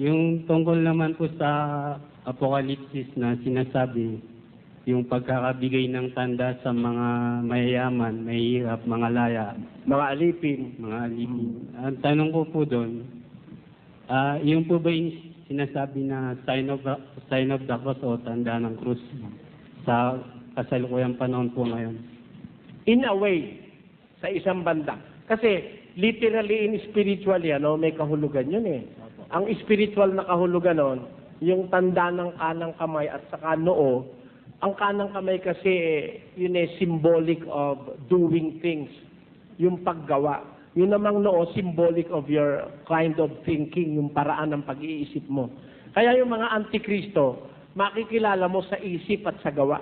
Yung tungkol naman po sa apokalipsis na sinasabi, yung pagkakabigay ng tanda sa mga mayayaman, mahihirap, mga laya, Mga alipin. mga alipin. Ang tanong ko po doon, ah yung po ba yung sinasabi na sign of, sign of the cross o tanda ng krus sa kasalukuyang panahon po ngayon? In a way, sa isang banda. Kasi literally in spiritually, ano, may kahulugan yun eh. Ang spiritual na kahulugan nun, yung tanda ng kanang kamay at saka noo, ang kanang kamay kasi, yun eh, symbolic of doing things. Yung paggawa. Yun namang noo, symbolic of your kind of thinking, yung paraan ng pag-iisip mo. Kaya yung mga antikristo, makikilala mo sa isip at sa gawa.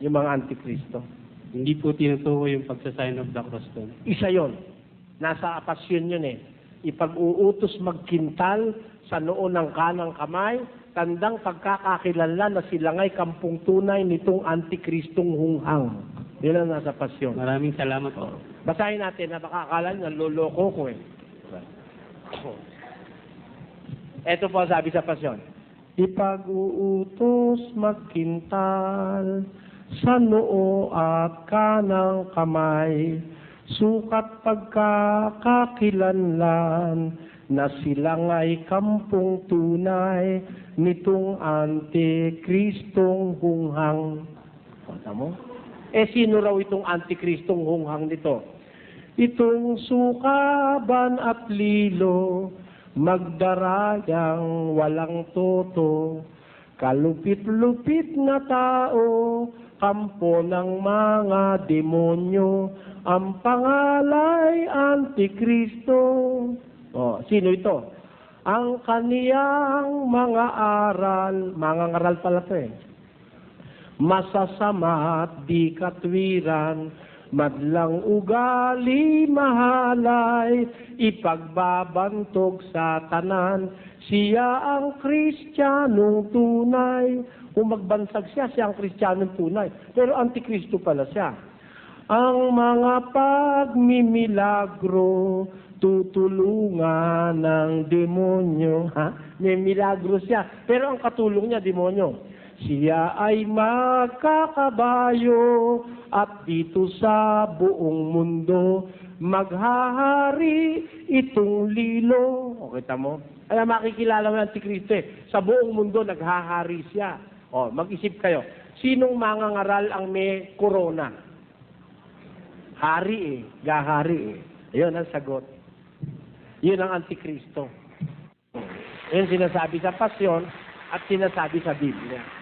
Yung mga antikristo. Hindi po tinutukoy yung pagsa-sign of the cross doon. Isa yon. Nasa pasyon yun eh. Ipag-uutos magkintal sa noo ng kanang kamay, tandang pagkakakilanlan na sila nga'y kampung tunay nitong antikristong hunghang. Yun ang nasa pasyon. Maraming salamat po. Basahin natin na baka akala nyo, loloko ko eh. Ito po ang sabi sa pasyon. Ipag-uutos magkintal sa noo at kanang kamay, sukat pagkakakilanlan na sila nga'y kampung tunay nitong antikristong hunghang. Kata mo? Eh, sino raw itong antikristong hunghang nito? Itong sukaban at lilo, magdarayang walang toto, kalupit-lupit na tao, kampo ng mga demonyo, ang pangalay antikristo. Oh, sino ito? Ang kaniyang mga aral, mga ngaral pala to eh, masasama at di katwiran, madlang ugali mahalay, ipagbabantog sa tanan, siya ang kristyanong tunay. Kung magbansag siya, siya ang kristyanong tunay. Pero antikristo pala siya. Ang mga pagmimilagro, tutulungan ng demonyo. Ha? May milagro siya. Pero ang katulong niya, demonyo. Siya ay magkakabayo at dito sa buong mundo maghahari itong lilo. O, kita mo? Kaya makikilala mo ang Kristo eh. Sa buong mundo naghahari siya. O, mag-isip kayo. Sinong mangangaral ang may corona? Hari eh. Gahari eh. Ayun ang sagot. Yun ang Antikristo. Yun sinasabi sa pasyon at sinasabi sa Biblia.